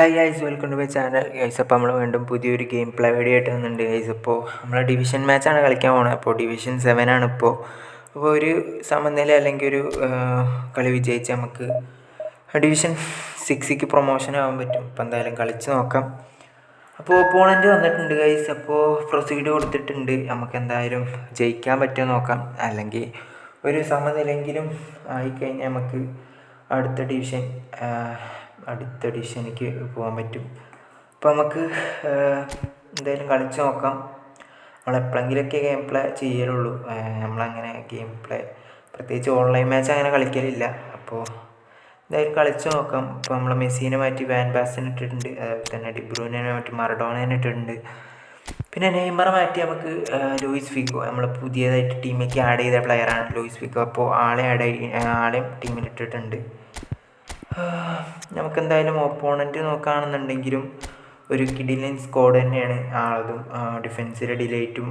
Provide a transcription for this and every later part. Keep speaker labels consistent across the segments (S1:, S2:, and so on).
S1: Hi guys welcome to my channel guys അപ്പോൾ നമ്മൾ വീണ്ടും പുതിയൊരു ഗെയിം പ്ലേ വീഡിയോ ആയിട്ട് വന്നിട്ടുണ്ട് ഗൈസ് അപ്പോൾ നമ്മൾ ഡിവിഷൻ മാച്ചാണ് കളിക്കാൻ പോകുന്നത് അപ്പോൾ ഡിവിഷൻ സെവൻ ആണ് ഇപ്പോൾ അപ്പോൾ ഒരു സമനില അല്ലെങ്കിൽ ഒരു കളി വിജയിച്ച് നമുക്ക് ഡിവിഷൻ സിക്സിക്ക് പ്രൊമോഷൻ ആവാൻ പറ്റും. അപ്പോൾ എന്തായാലും കളിച്ച് നോക്കാം. അപ്പോൾ ഓപ്പോണന്റ് വന്നിട്ടുണ്ട് ഗൈസ് അപ്പോൾ പ്രൊസീഡ് കൊടുത്തിട്ടുണ്ട്. നമുക്ക് എന്തായാലും ജയിക്കാൻ പറ്റുമോ നോക്കാം. അല്ലെങ്കിൽ ഒരു സമനിലെങ്കിലും ആയിക്കഴിഞ്ഞാൽ നമുക്ക് അടുത്ത ഡിവിഷൻ അടുത്ത ഡിവിഷനിലേക്ക് പോകാൻ പറ്റും. അപ്പോൾ നമുക്ക് എന്തായാലും കളിച്ച് നോക്കാം. നമ്മൾ എപ്പോഴെങ്കിലുമൊക്കെ ഗെയിം പ്ലേ ചെയ്യലുള്ളൂ. നമ്മളങ്ങനെ ഗെയിം പ്ലേ പ്രത്യേകിച്ച് ഓൺലൈൻ മാച്ച് അങ്ങനെ കളിക്കലില്ല. അപ്പോൾ എന്തായാലും കളിച്ച് നോക്കാം. ഇപ്പോൾ നമ്മൾ മെസ്സീനെ മാറ്റി വാൻ ബാസിനെ ഇട്ടിട്ടുണ്ട്. അതുപോലെ തന്നെ ഡിബ്രൂനെ മാറ്റി മറഡോണേനെ ഇട്ടിട്ടുണ്ട്. പിന്നെ നെയ്മറെ മാറ്റി നമുക്ക് ലൂയിസ് ഫിഗോ നമ്മൾ പുതിയതായിട്ട് ടീമിലേക്ക് ആഡ് ചെയ്ത പ്ലെയറാണ് ലൂയിസ് ഫിഗോ. അപ്പോൾ ആളെ ആഡ് ആളെയും ടീമിൽ ഇട്ടിട്ടുണ്ട്. നമുക്ക് എന്തായാലും ഓപ്പോണന്റ് നോക്കുകയാണെന്നുണ്ടെങ്കിലും ഒരു കിഡിലൻ സ്ക്വാഡ് തന്നെയാണ് ആളതും ഡിഫെൻസിൽ ഡിലൈറ്റും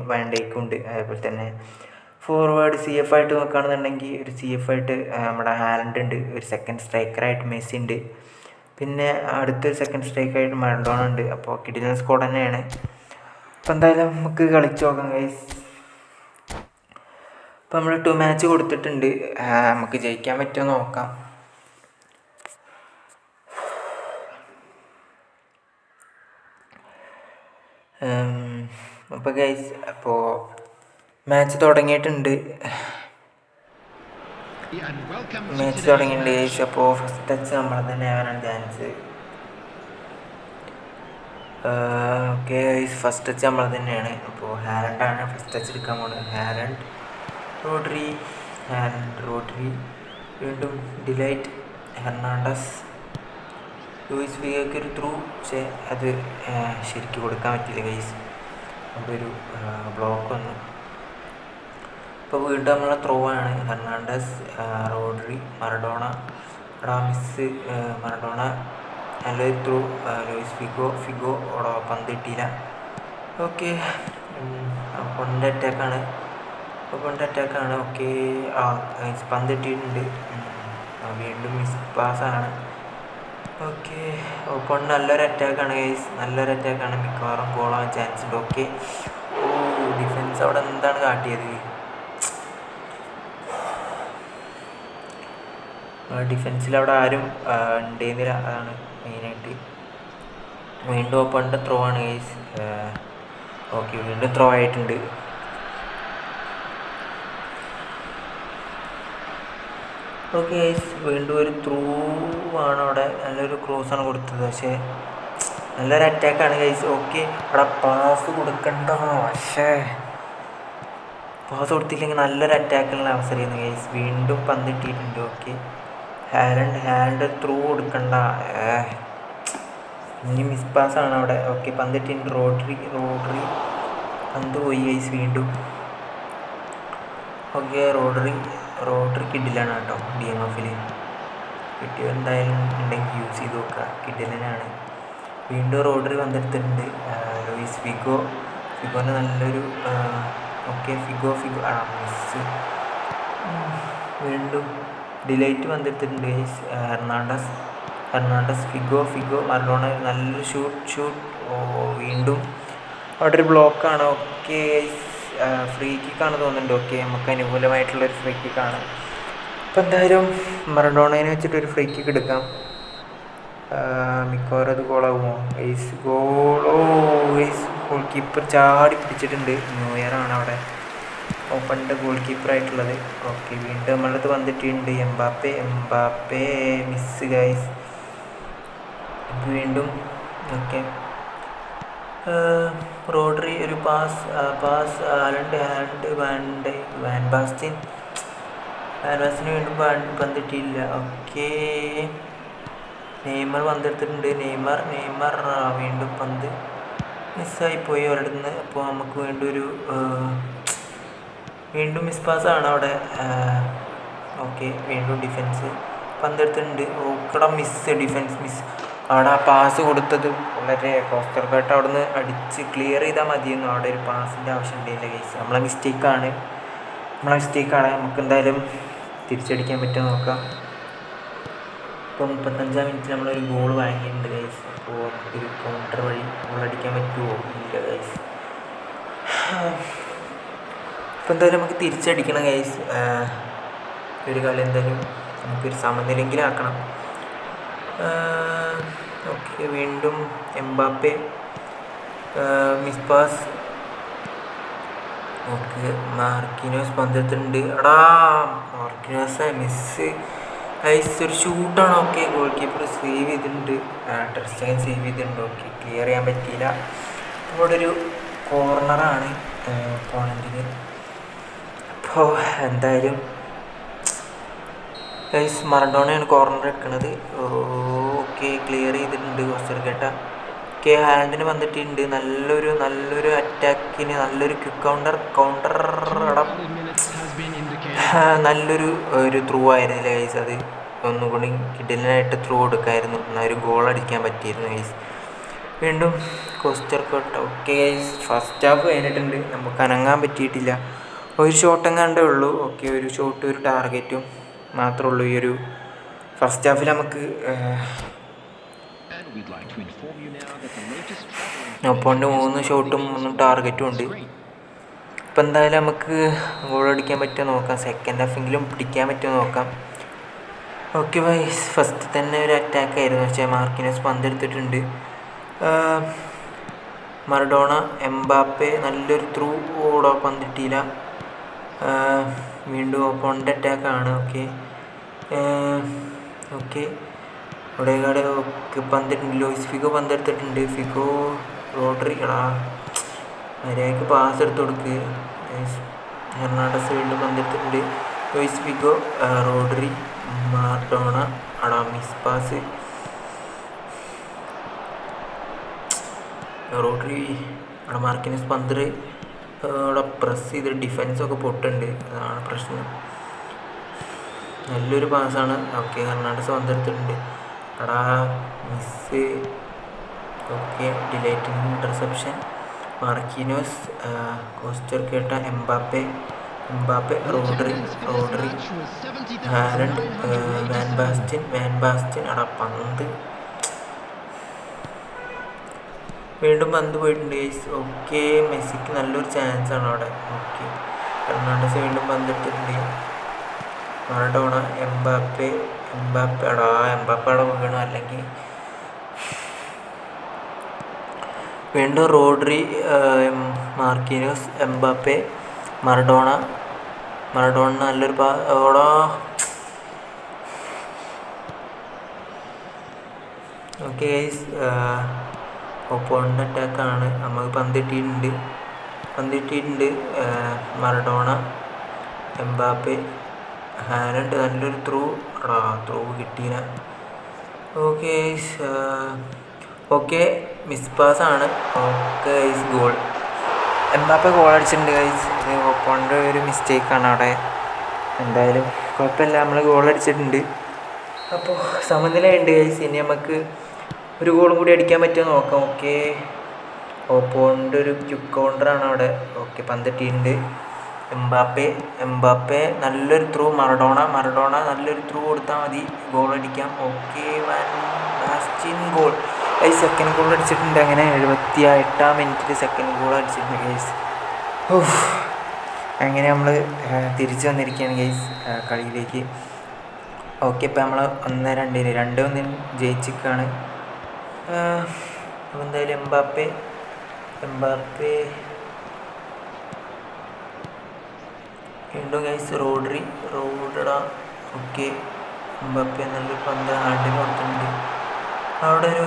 S1: ഉണ്ട് അതേപോലെ തന്നെ ഫോർവേഡ് സി എഫ് ആയിട്ട് നോക്കുകയാണെന്നുണ്ടെങ്കിൽ ഒരു സി എഫ് ആയിട്ട് നമ്മുടെ ഹാലൻഡ് ഉണ്ട് ഒരു സെക്കൻഡ് സ്ട്രൈക്കറായിട്ട് മെസ്സി ഉണ്ട്. പിന്നെ അടുത്തൊരു സെക്കൻഡ് സ്ട്രൈക്കായിട്ട് മറഡോണ ഉണ്ട്. അപ്പോൾ കിഡിലൻ സ്ക്വാഡ് തന്നെയാണ്. അപ്പോൾ എന്തായാലും നമുക്ക് കളിച്ച് നോക്കാം ഗൈസ് അപ്പോൾ നമ്മൾ ടു മാച്ച് കൊടുത്തിട്ടുണ്ട്. നമുക്ക് ജയിക്കാൻ പറ്റുമോ നോക്കാം. അപ്പോൾ ഗൈസ് അപ്പോൾ മാച്ച് തുടങ്ങിയിട്ടുണ്ട്. മാച്ച് തുടങ്ങിയിട്ടുണ്ട് ഗൈസ് അപ്പോൾ ഫസ്റ്റ് ടച്ച് നമ്മൾ തന്നെ ആവാനാണ് chance okay guys first touch നമ്മൾ തന്നെയാണ്. അപ്പോൾ ഹാരൻഡാണ് ഫസ്റ്റ് ടച്ച് എടുക്കാൻ പോകുന്നത് ഹാരൻഡ് റോഡ്രി ഹാരൻഡ് റോഡ്രി വീണ്ടും ഡിലൈറ്റ് ഹെർണാണ്ടസ് ലൂയിസ് ഫിഗയ്ക്ക് ഒരു ത്രൂ പക്ഷേ അത് ശരിക്ക് കൊടുക്കാൻ പറ്റില്ല ഗൈസ്. അവിടെ ഒരു ബ്ലോക്ക് വന്നു. ഇപ്പോൾ വീണ്ടും നമ്മളെ ത്രോ ആണ്. Hernandez Rodri Maradona Ramos Maradona. നല്ലൊരു ത്രൂ ലൂയിസ് ഫിഗോ ഫിഗോ അവിടെ പന്ത് കിട്ടിയില്ല. ഓക്കെ പൊണ്ണിന്റെ അറ്റാക്കാണ്. പൊണ്ണിന്റെ അറ്റാക്കാണ്. ഓക്കെ ആ പന്ത് കിട്ടിയിട്ടുണ്ട്. വീണ്ടും മിസ് പാസ്സാണ് ഓക്കെ. ഓപ്പൺ നല്ലൊരു അറ്റാക്കാണ് ഗൈസ് നല്ലൊരു അറ്റാക്കാണ് മിക്കവാറും ഗോളാവാൻ ചാൻസ് ഉണ്ട്. ഓക്കെ. ഓ ഡിഫൻസ് അവിടെ എന്താണ് കാട്ടിയത്? ഡിഫൻസിൽ അവിടെ ആരും ഉണ്ടെന്നില്ല അതാണ് മെയിനായിട്ട് വീണ്ടും ഓപ്പണിന്റെ ത്രോ ആണ് ഗൈസ് ഓക്കെ വീണ്ടും ത്രോ ആയിട്ടുണ്ട്. ഓക്കെ ഗൈസ് വീണ്ടും ഒരു ത്രൂ ആണ് അവിടെ. നല്ലൊരു ക്രോസാണ് കൊടുത്തത്. പക്ഷേ നല്ലൊരു അറ്റാക്കാണ് ഗൈസ് ഓക്കെ അവിടെ പാസ് കൊടുക്കണ്ട. പക്ഷേ പാസ് കൊടുത്തില്ലെങ്കിൽ നല്ലൊരു അറ്റാക്കിനുള്ള അവസരമായിരുന്നു ഗൈസ് വീണ്ടും പന്ത് ഇട്ടിട്ടുണ്ട് ഓക്കെ ഹാൻഡ് ഹാൻഡ് ത്രൂ കൊടുക്കണ്ട. ഇനി മിസ് പാസ് ആണ് അവിടെ. ഓക്കെ പന്ത് റോട്ടറി റോട്ടറി പന്ത് പോയി ഗൈസ് വീണ്ടും. ഓക്കെ റോഡറി റോഡറി കിഡിലാണ് കേട്ടോ ഡി എം എഫിൽ കിട്ടിയോ എന്തായാലും ഉണ്ടെങ്കിൽ യൂസ് ചെയ്ത് നോക്കുക. കിഡിലനാണ് വീണ്ടും റോഡറി വന്നെടുത്തിട്ടുണ്ട് ലൂയിസ് ഫിഗോ. ഫിഗോന്റെ നല്ലൊരു ഓക്കെ ഫിഗോ ഫിഗോ. ആ മിസ് വീണ്ടും delight വന്നെടുത്തിട്ടുണ്ട് Hernandez. Hernandez Figo Figo. Maradona നല്ലൊരു ഷൂട്ട് ഷൂട്ട് ഓ വീണ്ടും അവിടെ ഒരു ബ്ലോക്കാണ് ഓക്കെ ഫ്രീ കിക്കാണ് തോന്നുന്നുണ്ട്. ഓക്കെ നമുക്ക് അനുകൂലമായിട്ടുള്ളൊരു ഫ്രീ കിക്കാണ് അപ്പോൾ എന്തായാലും മറഡോണേനെ വെച്ചിട്ട് ഒരു ഫ്രീ കിക്ക് എടുക്കാം മിക്കവാറും അത് ഗോളാകുമോ ഐസ് ഗോളോ ഐസ് ഗോൾ കീപ്പർ ചാടി പിടിച്ചിട്ടുണ്ട്. ന്യൂ ഇയർ ആണ് അവിടെ. ഓപ്പണിന്റെ ഗോൾ കീപ്പറായിട്ടുള്ളത് ഓക്കെ വീണ്ടും നമ്മളടുത്ത് വന്നിട്ടുണ്ട്. എംബാപ്പെ എംബാപ്പെ മിസ് ഗൈസ് വീണ്ടും ഓക്കെ. റോഡറി ഒരു pass pass Haaland Haaland van van Basten van ബാസ്റ്റിന് വീണ്ടും പന്തിട്ടില്ല. ഓക്കെ. നെയ്മർ പന്തെടുത്തിട്ടുണ്ട്. നെയ്മർ നെയ്മർ വീണ്ടും പന്ത് മിസ്സായിപ്പോയി. അവരുടെ നിന്ന് അപ്പോൾ നമുക്ക് വീണ്ടും ഒരു വീണ്ടും മിസ് പാസ് ആണ് അവിടെ ഓക്കെ. വീണ്ടും ഡിഫൻസ് പന്തെടുത്തിട്ടുണ്ട്. ഓക്കട മിസ് ഡിഫൻസ് മിസ് അവിടെ ആ പാസ് കൊടുത്തത്. വളരെ കോസ്റ്റർ കട്ട് അവിടെ നിന്ന് അടിച്ച് ക്ലിയർ ചെയ്താൽ മതിയെന്നു. അവിടെ ഒരു പാസിന്റെ ആവശ്യം ഉണ്ടായില്ല കേസ് നമ്മളെ മിസ്റ്റേക്കാണ് നമ്മളെ മിസ്റ്റേക്കാണ് നമുക്ക് എന്തായാലും തിരിച്ചടിക്കാൻ പറ്റുമോ നോക്കാം. ഇപ്പോൾ മുപ്പത്തഞ്ചാം മിനിറ്റിൽ നമ്മളൊരു ഗോൾ വാങ്ങിയിട്ടുണ്ട് ഗൈസ് അപ്പോൾ ഒരു കൗണ്ടർ വഴി ഗോളടിക്കാൻ പറ്റുമോ? ഇല്ല ഗൈസ് ഇപ്പം എന്തായാലും നമുക്ക് തിരിച്ചടിക്കണം ഗൈസ് ഒരു കളി എന്തായാലും നമുക്കൊരു സമനിലെങ്കിലും ആക്കണം. ഓക്കെ വീണ്ടും Mbappe. Miss pass. Okay Marquinhos പന്തത്തുണ്ട് അടാ മാർക്കിനോസ് മിസ് ഐസ് ഒരു ഷൂട്ടാണ്. ഓക്കെ ഗോൾ കീപ്പർ സേവ് ചെയ്തിട്ടുണ്ട്. ടെർസ്റ്റൈൻ സേവ് ചെയ്തിട്ടുണ്ട്. ഓക്കെ ക്ലിയർ ചെയ്യാൻ പറ്റിയില്ല. ഇവിടെ ഒരു കോർണറാണ് പോണെങ്കിൽ അപ്പോൾ എന്തായാലും ഐസ് മറഡോണയാണ് കോർണർ എടുക്കുന്നത് ഓക്കെ ക്ലിയർ ചെയ്തിട്ടുണ്ട് കുറച്ചൊരു കേട്ട. കെ ഹാൻഡിന് വന്നിട്ടുണ്ട്. നല്ലൊരു നല്ലൊരു അറ്റാക്കിന് നല്ലൊരു ക്വിക്ക് കൗണ്ടർ കൗണ്ടർ നല്ലൊരു ഒരു ത്രൂ ആയിരുന്നു ഗൈസ് അത്? ഒന്നുകൂടി കിഡിലിനായിട്ട് ത്രൂ കൊടുക്കായിരുന്നു. എന്നാൽ ഒരു ഗോൾ അടിക്കാൻ പറ്റിയിരുന്നു ഗൈസ് വീണ്ടും കോസ്റ്റർ കേട്ടോ. ഓക്കെ ഗൈസ് ഫസ്റ്റ് ഹാഫ് കഴിഞ്ഞിട്ടുണ്ട്. നമുക്ക് അനങ്ങാൻ പറ്റിയിട്ടില്ല. ഒരു ഷോട്ടും കണ്ടേ ഉള്ളൂ. ഓക്കെ ഒരു ഷോട്ട് ഒരു ടാർഗറ്റും മാത്രമേ ഉള്ളൂ ഈ ഒരു ഫസ്റ്റ് ഹാഫിൽ നമുക്ക് ഒപ്പോണ്ട് മൂന്ന് ഷോട്ടും മൂന്നും ടാർഗറ്റും ഉണ്ട്. ഇപ്പം എന്തായാലും നമുക്ക് ഗോൾ അടിക്കാൻ പറ്റുമോ നോക്കാം. സെക്കൻഡ് ഹാഫെങ്കിലും പിടിക്കാൻ പറ്റുമോ നോക്കാം. ഓക്കെ ബൈ ഫസ്റ്റ് തന്നെ ഒരു അറ്റാക്ക് ആയിരുന്നു. പക്ഷേ മാർക്കിനസ് പന്തെടുത്തിട്ടുണ്ട്. മറഡോണ എംബാപ്പെ നല്ലൊരു ത്രൂ ഓടോ പന്തിട്ടില്ല. വീണ്ടും ഓപ്പോണിന്റെ അറ്റാക്കാണ് ഓക്കെ ഓക്കെ അവിടെ ഇവിടെ ഒക്കെ പന്തിട്ടുണ്ട്. ലോയിസ് ഫിഗോ പന്തെടുത്തിട്ടുണ്ട്. ഫിഗോ റോഡറി എടാ. മര്യാദയ്ക്ക് പാസ് എടുത്ത് കൊടുക്ക്. ഹെർണാണ്ടസ് വീണ്ടും പന്തെടുത്തിട്ടുണ്ട്. ലോയിസ് ഫിഗോ റോഡറി മാർഡോണ അടാ മിസ് പാസ് റോഡറി അവിടെ മാർക്കിനസ് പന്തർ അവിടെ പ്രസ് ചെയ്ത് ഡിഫൻസൊക്കെ പൊട്ടുണ്ട്. അതാണ് പ്രശ്നം. നല്ലൊരു പാസ്സാണ് ഓക്കെ കർണാടക പന്തെടുത്തിട്ടുണ്ട്. എടാ miss okay delighting interception Marquinhos coaster കേട്ട Mbappe Mbappe Rodri Rodri Haaland van Basten van Basten. അടാ പന്ത്. വീണ്ടും പന്ത് പോയിട്ടുണ്ട് ഗൈസ് ഓക്കെ മെസ്സിക്ക് നല്ലൊരു ചാൻസ് ആണ് അവിടെ. ഓക്കെ. ഫെർണാണ്ടസ് വീണ്ടും പന്തെടുത്തിട്ടുണ്ട് മറഡോണ എംബാപ്പെ എംബാപ്പെ അടാ എംബാപ്പ അവിടെ വീണു. അല്ലെങ്കിൽ വീണ്ടും Rodri Marquinhos Mbappe Maradona. Maradona നല്ലൊരു പാ ഓടാ ഓക്കെ ഗൈസ് ഓപ്പോണിന്റെ അറ്റാക്കാണ്. നമുക്ക് പന്തിട്ടിട്ടുണ്ട് പന്തിട്ടിട്ടുണ്ട് മറഡോണ എംബാപ്പെ. ഹാലൻഡ് നല്ലൊരു ത്രൂ ആടാ ത്രൂ കിട്ടീന. ഓക്കെ ഓക്കെ മിസ് പാസ് ആണ്. Okay guys goal Mbappe goal അടിച്ചിട്ടുണ്ട് ഗൈസ് ഇത് ഓപ്പോണിന്റെ ഒരു മിസ്റ്റേക്കാണ് അവിടെ. എന്തായാലും കുഴപ്പമില്ല. നമ്മൾ ഗോൾ അടിച്ചിട്ടുണ്ട്. അപ്പോൾ സമനിലയുണ്ട് ഗൈസ് ഇനി നമുക്ക് ഒരു ഗോളും കൂടി അടിക്കാൻ പറ്റുമോ നോക്കാം. ഓക്കെ ഓപ്പോണിന്റെ ഒരു ക്യുക്ക് കൗണ്ടറാണ് അവിടെ. ഓക്കെ പന്തിട്ടിട്ടുണ്ട് എംബാപ്പെ എംബാപ്പെ നല്ലൊരു ത്രൂ മറഡോണ മറഡോണ നല്ലൊരു ത്രൂ കൊടുത്താൽ മതി. ഗോൾ അടിക്കാം. ഓക്കെ ബാസ്റ്റിൻ ഗോൾ ഈ സെക്കൻഡ് ഗോൾ അടിച്ചിട്ടുണ്ട്. അങ്ങനെ എഴുപത്തി എട്ടാം മിനിറ്റിൽ സെക്കൻഡ് ഗോൾ അടിച്ചിട്ടുണ്ട് ഗൈസ് ഓഫ് അങ്ങനെ നമ്മൾ തിരിച്ചു വന്നിരിക്കുകയാണ് ഗൈസ് കളിയിലേക്ക്. ഓക്കെ ഇപ്പം നമ്മൾ ഒന്ന് രണ്ടിന് രണ്ട് ഒന്നിന് ജയിച്ചിക്കാണ് എന്തായാലും എംബാപ്പെ എംബാപ്പെ വീണ്ടും ഗൈസ് റോഡറി റോഡട ഓക്കെ. എംബാപ്പെ എന്നുള്ള പന്ത് ഹാൻഡിൽ കൊടുത്തിട്ടുണ്ട്. അവിടെ ഒരു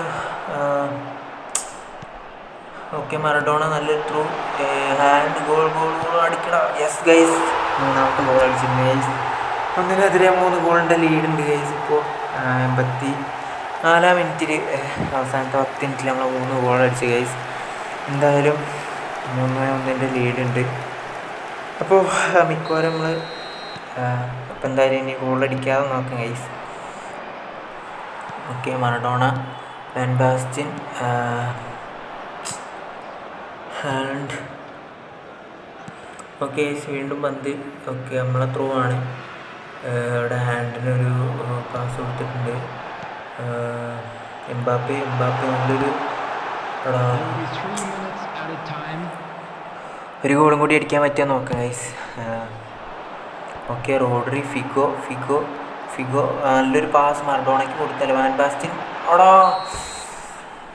S1: ഓക്കെ മറഡോണ നല്ലൊരു through Haaland goal goal goal അടിക്കട. Yes guys മൂന്നാമത്തെ ഗോൾ അടിച്ചിട്ടുണ്ട് ഗൈസ് ഒന്നിനെതിരെ മൂന്ന് ഗോളിന്റെ ലീഡുണ്ട് ഗൈസ് ഇപ്പോൾ എൺപത്തി നാലാം മിനിറ്റിൽ അവസാനത്തെ പത്ത് മിനിറ്റിൽ നമ്മൾ മൂന്ന് ഗോൾ അടിച്ചു ഗൈസ് എന്തായാലും മൂന്ന് ഒന്നിന്റെ ലീഡുണ്ട് അപ്പോൾ മിക്കവാറും നമ്മൾ അപ്പോൾ എന്തായാലും ഇനി ഗോളടിക്കാതെ നോക്കാം guys okay Maradona Basten and okay വീണ്ടും പന്ത്. ഓക്കെ നമ്മളെ ത്രൂ ആണ്. അവിടെ ഹാൻഡിനൊരു പാസ് കൊടുത്തിട്ടുണ്ട്. എംബാപ്പെ എംബാപ്പെ നല്ലൊരു ഒരു ഗോളും കൂടി അടിക്കാൻ പറ്റുമോ നോക്കാം guys okay Rodri Figo Figo Figo. നല്ലൊരു പാസ് മർഡോണയ്ക്ക് കൊടുത്തല്ലോ? വാൻ ബാസ്റ്റിൻ അവിടാ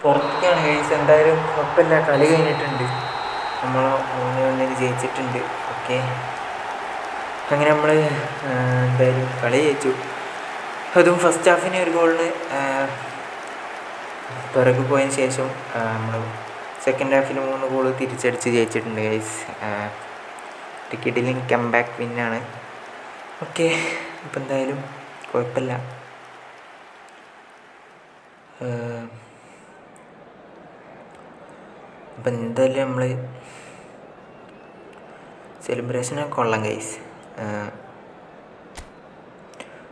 S1: പുറത്തേക്കാണ് ഗൈസ് എന്തായാലും കുഴപ്പമില്ല കളി കഴിഞ്ഞിട്ടുണ്ട്. നമ്മൾ മൂന്ന് ഒന്നിന് ജയിച്ചിട്ടുണ്ട്. ഓക്കെ അങ്ങനെ നമ്മൾ എന്തായാലും കളി ജയിച്ചു. അതും ഫസ്റ്റ് ഹാഫിന് ഒരു ഗോളിന് പിറകു പോയതിന് ശേഷം നമ്മൾ സെക്കൻഡ് ഹാഫിൽ മൂന്ന് ഗോൾ തിരിച്ചടിച്ച് ജയിച്ചിട്ടുണ്ട് ഗൈസ് ടിക്കറ്റിലും കം ബാക്ക് വിന്നാണ് ഓക്കെ ഇപ്പം എന്തായാലും കുഴപ്പമില്ല. അപ്പം എന്തായാലും നമ്മൾ സെലിബ്രേഷനൊക്കെ കൊള്ളാം ഗൈസ്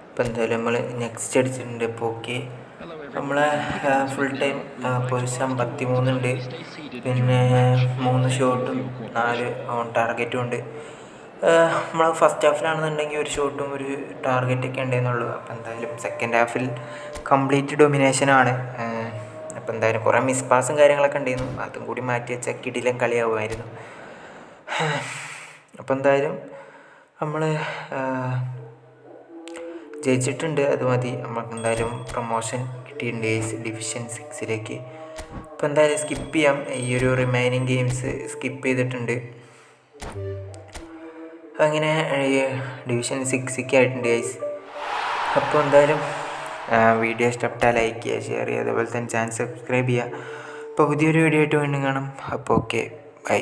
S1: അപ്പം എന്തായാലും നമ്മൾ നെക്സ്റ്റ് അടിച്ചിട്ടുണ്ട് ഓക്കെ നമ്മളെ ഫുൾ ടൈം പൊരിച്ച അമ്പത്തി മൂന്നുണ്ട് പിന്നെ മൂന്ന് ഷോട്ടും നാല് ഓൺ ടാർഗറ്റും ഉണ്ട്. നമ്മൾ ഫസ്റ്റ് ഹാഫിലാണെന്നുണ്ടെങ്കിൽ ഒരു ഷോട്ടും ഒരു ടാർഗറ്റൊക്കെ ഉണ്ടെന്നുള്ളൂ അപ്പോൾ എന്തായാലും സെക്കൻഡ് ഹാഫിൽ കംപ്ലീറ്റ് ഡൊമിനേഷനാണ് അപ്പോൾ എന്തായാലും കുറേ മിസ് പാസും കാര്യങ്ങളൊക്കെ ഉണ്ടായിരുന്നു. അതും കൂടി മാറ്റി വെച്ചാൽ കിടിലം കളിയാവുമായിരുന്നു. അപ്പോൾ എന്തായാലും നമ്മൾ ജയിച്ചിട്ടുണ്ട്. അത് മതി. നമുക്ക് എന്തായാലും പ്രൊമോഷൻ കിട്ടിയിട്ടുണ്ട് ഡിവിഷൻ സിക്സിലേക്ക് അപ്പോൾ എന്തായാലും സ്കിപ്പ് ചെയ്യാം. ഈ ഒരു റിമൈനിങ് ഗെയിംസ് സ്കിപ്പ് ചെയ്തിട്ടുണ്ട്. അങ്ങനെ ഡിവിഷൻ സിക്സിക്ക് ആയിട്ടുണ്ട് ഗൈസ് അപ്പോൾ എന്തായാലും വീഡിയോ ഇഷ്ടപ്പെട്ടാൽ ലൈക്ക് ചെയ്യുക ഷെയർ ചെയ്യുക. അതുപോലെ തന്നെ ചാനൽ സബ്സ്ക്രൈബ് ചെയ്യുക. അപ്പോൾ പുതിയൊരു വീഡിയോ ആയിട്ട് വീണ്ടും കാണാം. അപ്പോൾ ഓക്കെ ബൈ